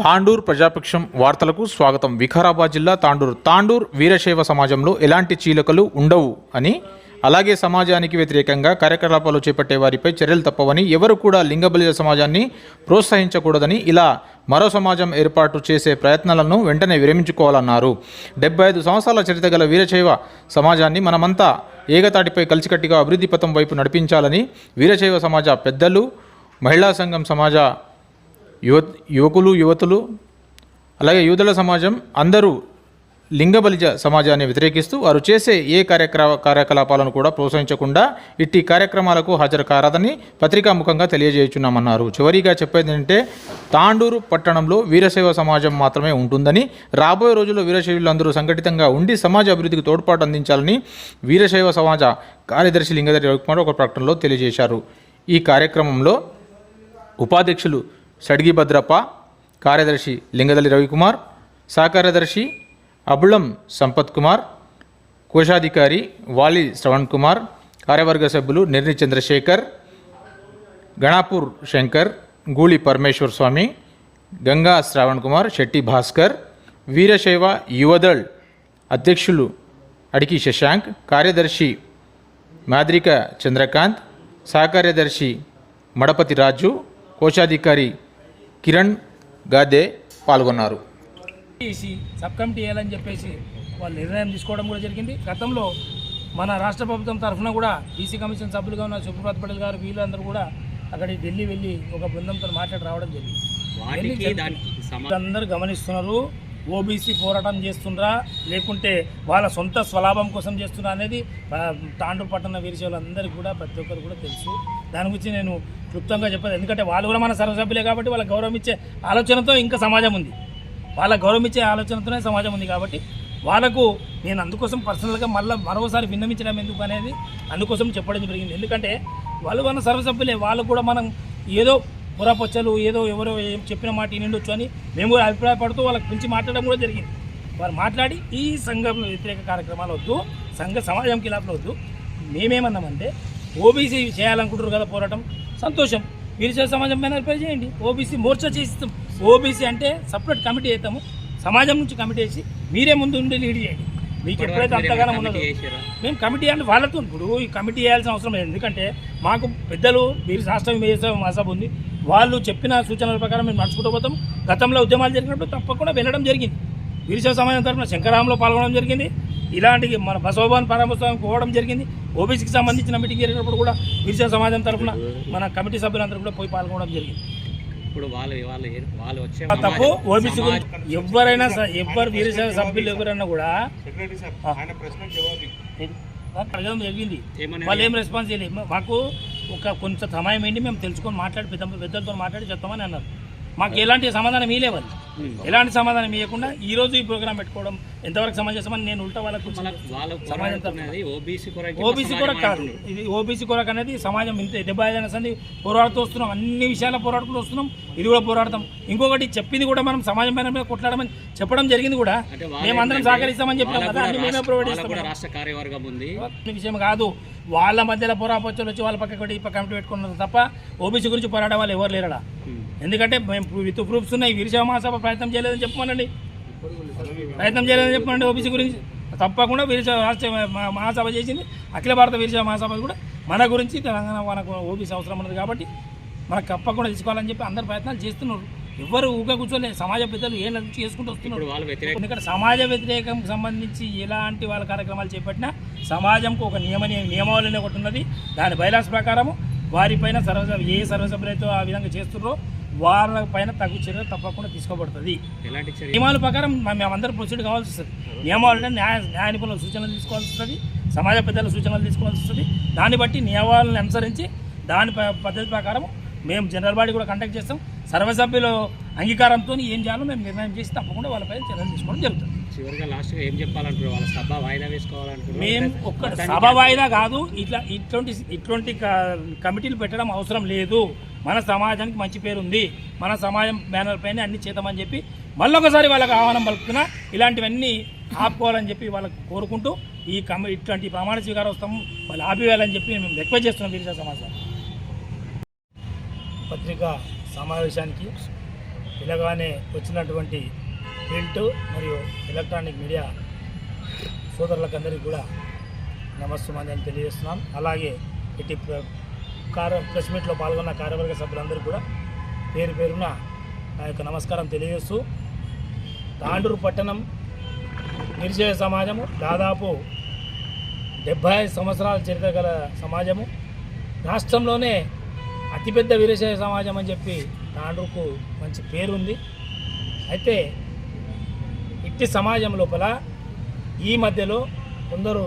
తాండూర్ ప్రజాపక్షం వార్తలకు స్వాగతం. వికారాబాద్ జిల్లా తాండూర్. తాండూర్ వీరశైవ సమాజంలో ఎలాంటి చీలకలు ఉండవు అని అలాగే సమాజానికి వ్యతిరేకంగా కార్యకలాపాలు చేపట్టే వారిపై చర్యలు తప్పవని ఎవరు కూడా లింగబలిజ సమాజాన్ని ప్రోత్సహించకూడదని ఇలా మరో సమాజం ఏర్పాటు చేసే ప్రయత్నాలను వెంటనే విరమించుకోవాలన్నారు. డెబ్బై ఐదు సంవత్సరాల చరిత్ర గల వీరశైవ సమాజాన్ని మనమంతా ఏకతాటిపై కలిసికట్టిగా అభివృద్ధి పథం వైపు నడిపించాలని వీరశైవ సమాజ పెద్దలు మహిళా సంఘం సమాజ యువ యువకులు యువతులు అలాగే యూదుల సమాజం అందరూ లింగబలిజ సమాజాన్ని వ్యతిరేకిస్తూ వారు చేసే ఏ కార్యక్రమ కార్యకలాపాలను కూడా ప్రోత్సహించకుండా ఇట్టి కార్యక్రమాలకు హాజరు కారాదని పత్రికాముఖంగా తెలియజేయుచున్నామన్నారు. చివరిగా చెప్పేది ఏంటంటే తాండూరు పట్టణంలో వీరశైవ సమాజం మాత్రమే ఉంటుందని రాబోయే రోజుల్లో వీరశైవులందరూ సంఘటితంగా ఉండి సమాజ అభివృద్ధికి తోడ్పాటు అందించాలని వీరశైవ సమాజ కార్యదర్శి లింగధరి రవికుమార్ ఒక ప్రకటనలో తెలియజేశారు. ఈ కార్యక్రమంలో ఉపాధ్యక్షులు షడ్గి భద్రప్ప కార్యదర్శి లింగదల్లి రవికుమార్ సహకార్యదర్శి అబుళం సంపత్ కుమార్ కోశాధికారి వాలి శ్రవణ్ కుమార్ కార్యవర్గ సభ్యులు నిర్ని చంద్రశేఖర్ గణాపూర్ శంకర్ గూళి పరమేశ్వర్ స్వామి గంగా శ్రావణ్ కుమార్ శెట్టి భాస్కర్ వీరశైవ యువదళ్ అధ్యక్షులు అడికి శశాంక్ కార్యదర్శి మాద్రిక చంద్రకాంత్ సహకార్యదర్శి మడపతి రాజు కోశాధికారి కిరణ్ గాదే పాల్గొన్నారు. సబ్ కమిటీ వేయాలని చెప్పేసి వాళ్ళు నిర్ణయం తీసుకోవడం కూడా జరిగింది. గతంలో మన రాష్ట్ర ప్రభుత్వం తరఫున కూడా బీసీ కమిషన్ సభ్యులుగా ఉన్న సుప్రభాత్ పటేల్ గారు వీళ్ళందరూ కూడా అక్కడికి ఢిల్లీ వెళ్ళి ఒక బృందంతో మాట్లాడి రావడం జరిగింది. అందరూ గమనిస్తున్నారు. ఓబీసీ పోరాటం చేస్తుండ్రా లేకుంటే వాళ్ళ సొంత స్వలాభం కోసం చేస్తున్నా అనేది తాండ్రు తాండూరు పట్టణ వీరశైవులందరికీ కూడా ప్రతి ఒక్కరు కూడా తెలుసు. దాని గురించి నేను క్లుప్తంగా చెప్పేది ఎందుకంటే వాళ్ళు కూడా మన సర్వసభ్యులే కాబట్టి వాళ్ళ గౌరవం ఇచ్చే ఆలోచనతో ఇంకా సమాజం ఉంది. వాళ్ళ గౌరవం ఇచ్చే ఆలోచనతోనే సమాజం ఉంది కాబట్టి వాళ్ళకు నేను అందుకోసం పర్సనల్గా మళ్ళీ మరోసారి విన్నమించడం ఎందుకు అనేది అందుకోసం చెప్పడం జరిగింది. ఎందుకంటే వాళ్ళు మన సర్వసభ్యులే. వాళ్ళు కూడా మనం ఏదో పురాపచ్చలు ఏదో ఎవరో ఏం చెప్పిన మాట వినిండొచ్చు అని మేము కూడా అభిప్రాయపడుతూ వాళ్ళకి పిలిచి మాట్లాడడం కూడా జరిగింది. వారు మాట్లాడి ఈ సంఘం వ్యతిరేక కార్యక్రమాలు వద్దు సంఘ సమాజంకి లాభం వద్దు మేమేమన్నామంటే ఓబీసీ చేయాలనుకుంటారు కదా పోరాటం సంతోషం. మీరు సమాజం పైన చేయండి. ఓబీసీ మోర్చా చేసిస్తాం. ఓబీసీ అంటే సపరేట్ కమిటీ వేస్తాము సమాజం నుంచి కమిటీ వేసి మీరే ముందు ఉండి లీడ్ చేయండి. మీకు ఎప్పుడైతే అంతగానో ఉన్నదో మేము కమిటీ అంటే వాళ్ళతో ఇప్పుడు ఈ కమిటీ వేయాల్సిన అవసరం లేదు. ఎందుకంటే మాకు పెద్దలు వీరి రాష్ట్రం వేసే మసబ్ ఉంది. వాళ్ళు చెప్పిన సూచనల ప్రకారం మేము నడుచుకుంటూ పోతాం. గతంలో ఉద్యమాలు జరిగినప్పుడు తప్పకుండా వెళ్ళడం జరిగింది. వీరశైవ సమాజం తరఫున శంకరాంలో పాల్గొనడం జరిగింది. ఇలాంటి మన బసవభవన్ పరామర్శం పోవడం జరిగింది. ఓబీసీకి సంబంధించిన మీటింగ్ జరిగినప్పుడు కూడా వీరశైవ సమాజం తరఫున మన కమిటీ సభ్యులందరూ కూడా పోయి పాల్గొనడం జరిగింది. ఇప్పుడు వాళ్ళు వాళ్ళు వచ్చే తప్పు ఓబీసీ ఎవరైనా ఎవరు వీరశైవ సభ్యులు ఎవరైనా కూడా అడగడం జరిగింది వాళ్ళు ఏం రెస్పాన్స్ చేయలేదు. మాకు ఒక కొంత సమయం ఏంటి? మేము తెలుసుకొని మాట్లాడి పెద్ద పెద్దలతో మాట్లాడి చెప్తామని అన్నారు. మాకు ఎలాంటి సమాధానం వాళ్ళు ఎలాంటి సమాధానం ఇవ్వకుండా ఈ రోజు ఈ ప్రోగ్రామ్ పెట్టుకోవడం ఎంతవరకు సమంజసమని నేను ఉల్టా వాళ్ళకు ఓబీసీ కొరకు కాదు. ఇది ఓబీసీ కొరకు అనేది సమాజం ఇంత డెబ్బై ఐదు పోరాడుతూ వస్తున్నాం. అన్ని విషయాల పోరాడుతూ వస్తున్నాం. ఇది కూడా పోరాడతాం. ఇంకొకటి చెప్పింది కూడా మనం సమాజం పైన కొట్లాడమని చెప్పడం జరిగింది కూడా. మేమందరం సహకరిస్తామని కదా. అన్ని మేమే రాష్ట్ర- ప్రొవైడ్ వాళ్ళకు కూడా చేస్తాం. రాష్ట్ర కార్యవర్గం ఉంది. ఈ విషయం కాదు. వాళ్ళ మధ్యలో పోరాపచ్చులు వచ్చి వాళ్ళ పక్క ఈ పక్క కమిటీ పెట్టుకున్నారు తప్ప ఓబీసీ గురించి పోరాడే వాళ్ళు ఎవరు లేరడా. ఎందుకంటే మేము విత్ ప్రూఫ్స్ ఉన్నాయి. వీరశైవ మహాసభ ప్రయత్నం చేయలేదని చెప్పమనండి ప్రయత్నం చేయలేదని చెప్పమనండి ఓబీసీ గురించి. తప్పకుండా వీరశైవ రాష్ట్ర మహాసభ చేసింది. అఖిల భారత వీరశైవ మహాసభ కూడా మన గురించి తెలంగాణ మనకు ఓబీసీ అవసరం ఉన్నది కాబట్టి మనకు తప్పకుండా తీసుకోవాలని చెప్పి అందరు ప్రయత్నాలు చేస్తున్నారు. ఎవరు ఊగా కూర్చోలే. సమాజ పెద్దలు ఏళ్ళ నుంచి చేసుకుంటూ వస్తున్నారు. ఎందుకంటే సమాజ వ్యతిరేకం సంబంధించి ఎలాంటి వాళ్ళ కార్యక్రమాలు చేపట్టినా సమాజంకు ఒక నియమ నియమావళి ఒకటి ఉన్నది. దాని బైలాస్ ప్రకారము వారిపైన సర్వసభ ఏ సర్వసభ్యులైతే ఆ విధంగా చేస్తున్నారో వాళ్ళ పైన తగు చర్య తప్పకుండా తీసుకోబడుతుంది. ఎలాంటి నియమాల ప్రకారం మేమందరం ప్రొసీడ్ కావాల్సి వస్తుంది. నియమాలు న్యాయ న్యాయ నిపుణుల సూచనలు తీసుకోవాల్సి వస్తుంది సమాజ పెద్దల సూచనలు తీసుకోవాల్సి వస్తుంది. దాన్ని బట్టి నియమాలను అనుసరించి దాని పద్ధతి ప్రకారం మేము జనరల్ బాడీ కూడా కండక్ట్ చేస్తాం. సర్వసభ్యుల అంగీకారంతో ఏం చేయాలో మేము నిర్ణయం చేసి తప్పకుండా వాళ్ళపై చర్యలు తీసుకోవడం జరుగుతుంది. చివరిగా లాస్ట్గా ఏం చెప్పాలంటారు వాళ్ళ సభ వాయిదా వేసుకోవాలంటున్నారు? మేము ఒక్క సభ వాయిదా కాదు ఇట్లా ఇటువంటి ఇటువంటి కమిటీలు పెట్టడం అవసరం లేదు. మన సమాజానికి మంచి పేరు ఉంది. మన సమాజం బ్యానర్ పైన అన్ని చేద్దామని చెప్పి మళ్ళొకసారి వాళ్ళకి ఆహ్వానం పలుకుతున్నా. ఇలాంటివన్నీ ఆపుకోవాలని చెప్పి వాళ్ళకి కోరుకుంటూ ఈ కమి ఇట్లాంటి ప్రమాణ స్వీకారోత్సవం వాళ్ళు ఆపివేయాలని చెప్పి మేము రిక్వెస్ట్ చేస్తున్నాం వీరిసా సమాజం పత్రికా సమావేశానికి పిలగానే వచ్చినటువంటి ప్రింట్ మరియు ఎలక్ట్రానిక్ మీడియా సోదరులకందరికీ కూడా నమస్సుమాని అని తెలియజేస్తున్నాం. అలాగే ఇటు ప్ర- కార్య ప్రెస్ మీట్లో పాల్గొన్న కార్యవర్గ సభ్యులందరూ కూడా పేరు పేరున నా యొక్క నమస్కారం తెలియజేస్తూ తాండూరు పట్టణం నిరుచేయ సమాజము దాదాపు డెబ్భై ఐదు సంవత్సరాల చరిత్ర గల సమాజము. రాష్ట్రంలోనే అతిపెద్ద వీరశైవ సమాజం అని చెప్పి తాండూరుకు మంచి పేరుంది. అయితే ఇట్టి సమాజం లోపల ఈ మధ్యలో కొందరు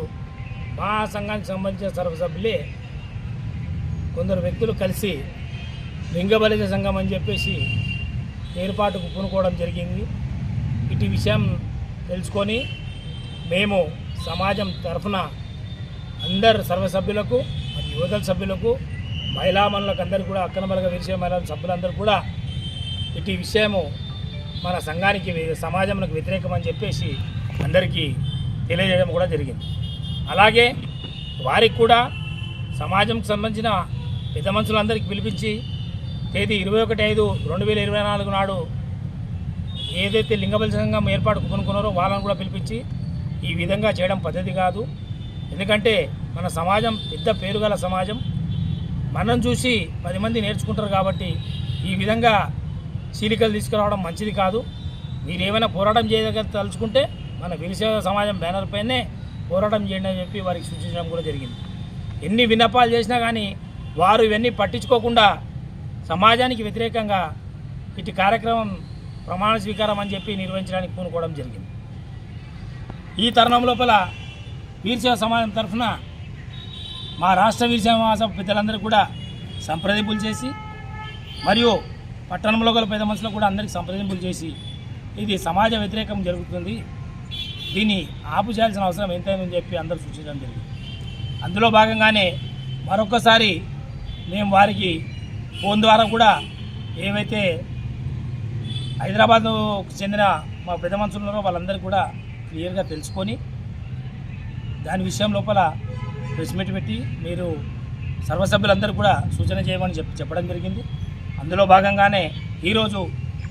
మా సంఘానికి సంబంధించిన సర్వసభ్యులే కొందరు వ్యక్తులు కలిసి లింగబలిజ సంఘం అని చెప్పేసి ఏర్పాటుకు పూనుకోవడం జరిగింది. ఇటు విషయం తెలుసుకొని మేము సమాజం తరఫున అందరు సర్వసభ్యులకు మరియు యువతల సభ్యులకు మహిళా మనులకు అందరికీ కూడా అక్కనబలగ విషయ మహిళా సభ్యులందరూ కూడా ఇటు విషయము మన సంఘానికి సమాజంలో సమాజంకు వ్యతిరేకం అని చెప్పేసి అందరికీ తెలియజేయడం కూడా జరిగింది. అలాగే వారికి కూడా సమాజంకు సంబంధించిన పెద్ద మనుషులందరికీ పిలిపించి తేదీ ఇరవై ఒకటి ఐదు రెండు వేల ఇరవై నాలుగు నాడు ఏదైతే లింగబలి సంఘం ఏర్పాటు కొనుక్కున్నారో వాళ్ళని కూడా పిలిపించి ఈ విధంగా చేయడం పద్ధతి కాదు. ఎందుకంటే మన సమాజం పెద్ద పేరుగల సమాజం. మనం చూసి పది మంది నేర్చుకుంటారు కాబట్టి ఈ విధంగా చీలికలు తీసుకురావడం మంచిది కాదు. మీరు ఏమైనా పోరాటం చేయగల తలుచుకుంటే మన విరిసేవ సమాజం బ్యానర్ పైనే పోరాటం చేయండి అని చెప్పి వారికి సూచించడం కూడా జరిగింది. ఎన్ని విన్నపాలు చేసినా కానీ వారు ఇవన్నీ పట్టించుకోకుండా సమాజానికి వ్యతిరేకంగా ఇటు కార్యక్రమం ప్రమాణ స్వీకారం అని చెప్పి నిర్వహించడానికి పూనుకోవడం జరిగింది. ఈ తరుణం లోపల వీరసేవ సమాజం తరఫున మా రాష్ట్ర వీరసేవ మహాసభ పెద్దలందరూ కూడా సంప్రదింపులు చేసి మరియు పట్టణంలో గల పెద్ద మనుషులు కూడా అందరికీ సంప్రదింపులు చేసి ఇది సమాజ వ్యతిరేకం జరుగుతుంది. దీన్ని ఆపు చేయాల్సిన అవసరం ఎంతైందని చెప్పి అందరూ సూచించడం జరిగింది. అందులో భాగంగానే మరొకసారి మేము వారికి ఫోన్ ద్వారా కూడా ఏవైతే హైదరాబాద్కు చెందిన మా పెద్ద మనుషులున్నారో వాళ్ళందరూ కూడా క్లియర్గా తెలుసుకొని దాని విషయం లోపల ప్రెస్ మీట్ పెట్టి మీరు సర్వసభ్యులందరూ కూడా సూచన చేయమని చెప్పి చెప్పడం జరిగింది. అందులో భాగంగానే ఈరోజు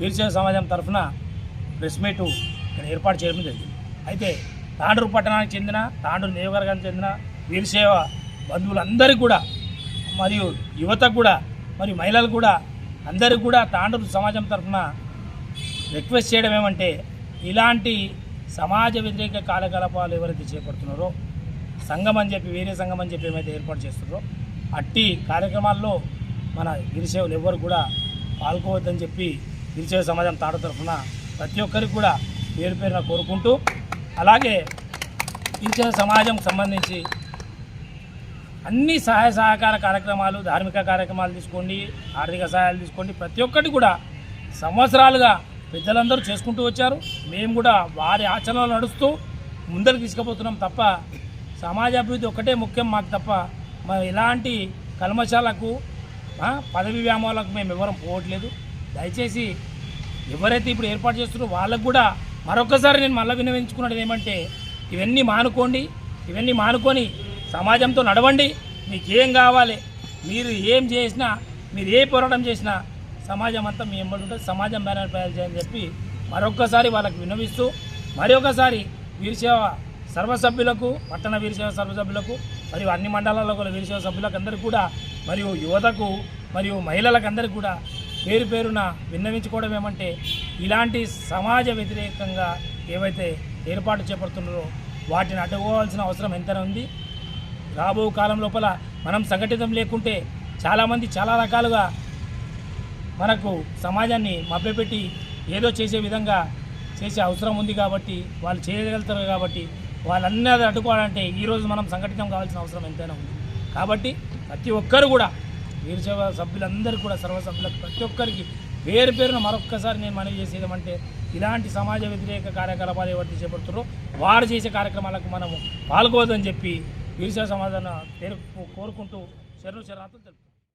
వీరశైవ సమాజం తరఫున ప్రెస్ మీటు ఇక్కడ ఏర్పాటు చేయడం జరిగింది. అయితే తాండూరు పట్టణానికి చెందిన తాండూరు నియోజకవర్గానికి చెందిన వీరసేవ బంధువులందరికీ కూడా మరియు యువతకు కూడా మరియు మహిళలు కూడా అందరికీ కూడా తాండూరు సమాజం తరఫున రిక్వెస్ట్ చేయడం ఏమంటే ఇలాంటి సమాజ వ్యతిరేక కార్యకలాపాలు ఎవరైతే చేపడుతున్నారో సంఘం అని చెప్పి వేరే సంఘం అని చెప్పి ఏమైతే ఏర్పాటు చేస్తున్నారో అట్టి కార్యక్రమాల్లో మన గిరిసేవలు ఎవ్వరు కూడా పాల్గొవద్దని చెప్పి గిరిసేవ సమాజం తాడు తరఫున ప్రతి ఒక్కరికి కూడా పేరు పేరున కోరుకుంటూ అలాగే గిరిసేవ సమాజం సంబంధించి అన్ని సహాయ సహకార కార్యక్రమాలు ధార్మిక కార్యక్రమాలు తీసుకోండి ఆర్థిక సహాయాలు తీసుకోండి. ప్రతి ఒక్కటి కూడా సంవత్సరాలుగా పెద్దలందరూ చేసుకుంటూ వచ్చారు. మేము కూడా వారి ఆచరణలు నడుస్తూ ముందరికి తీసుకుపోతున్నాం తప్ప సమాజ అభివృద్ధి ఒక్కటే ముఖ్యం మాకు తప్ప మరి ఎలాంటి కల్మశాలకు పదవి వ్యామోహాలకు మేము ఎవరం పోవట్లేదు. దయచేసి ఎవరైతే ఇప్పుడు ఏర్పాటు చేస్తున్నారో వాళ్ళకు కూడా మరొకసారి నేను మళ్ళీ వినవించుకున్నది ఏమంటే ఇవన్నీ మానుకోండి ఇవన్నీ మానుకొని సమాజంతో నడవండి. మీకు ఏం కావాలి? మీరు ఏం చేసినా మీరు ఏ పోరాటం చేసినా సమాజం అంతా మీ ఎంబడి సమాజం బ్యానర్ ప్రయాలు చేయని చెప్పి మరొక్కసారి వాళ్ళకి విన్నవిస్తూ మరొకసారి వీరసేవ సర్వసభ్యులకు పట్టణ వీరసేవ సర్వసభ్యులకు మరియు అన్ని మండలాల్లో కూడా వీరసేవ సభ్యులకు అందరికీ కూడా మరియు యువతకు మరియు మహిళలకందరికీ కూడా పేరు పేరున విన్నవించుకోవడం ఏమంటే ఇలాంటి సమాజ వ్యతిరేకంగా ఏవైతే ఏర్పాటు చేపడుతున్నారో వాటిని అడ్డుకోవాల్సిన అవసరం ఎంతైనా ఉంది. రాబో కాలం లోపల మనం సంఘటితం లేకుంటే చాలామంది చాలా రకాలుగా మనకు సమాజాన్ని మభ్యపెట్టి ఏదో చేసే విధంగా చేసే అవసరం ఉంది కాబట్టి వాళ్ళు చేయగలుగుతారు కాబట్టి వాళ్ళన్నీ అడ్డుకోవాలంటే ఈరోజు మనం సంఘటితం కావాల్సిన అవసరం ఎంతైనా ఉంది. కాబట్టి ప్రతి ఒక్కరు కూడా వీరసేవ సభ్యులందరూ కూడా సర్వ సభ్యులకు ప్రతి ఒక్కరికి పేరు పేరున మరొక్కసారి నేను మనవి చేసేది ఏమంటే ఇలాంటి సమాజ వ్యతిరేక కార్యకలాపాలు ఎవరైతే చేపడుతున్నారో వారు చేసే కార్యక్రమాలకు మనము పాల్గొవద్దని చెప్పి వీరసేవ సమాధాన పేరు కోరుకుంటూ శరణు చెరాతులు తెలుపు